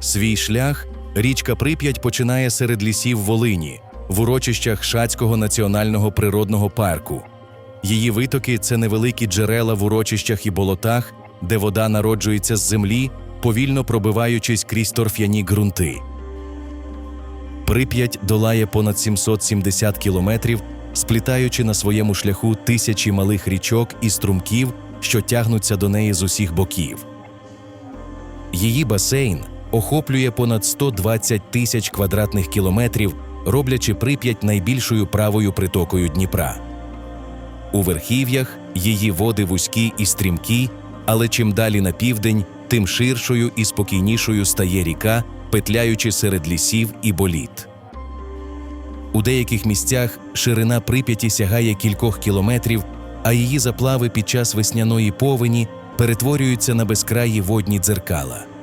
Свій шлях річка Прип'ять починає серед лісів Волині, в урочищах Шацького національного природного парку. Її витоки це невеликі джерела в урочищах і болотах, де вода народжується з землі, повільно пробиваючись крізь торф'яні ґрунти. Прип'ять долає понад 770 кілометрів, сплітаючи на своєму шляху тисячі малих річок і струмків, що тягнуться до неї з усіх боків. Її басейн охоплює понад 120 тисяч квадратних кілометрів, роблячи Прип'ять найбільшою правою притокою Дніпра. У верхів'ях її води вузькі і стрімкі, але чим далі на південь, тим ширшою і спокійнішою стає ріка, петляючи серед лісів і боліт. У деяких місцях ширина Прип'яті сягає кількох кілометрів, а її заплави під час весняної повені перетворюються на безкраї водні дзеркала.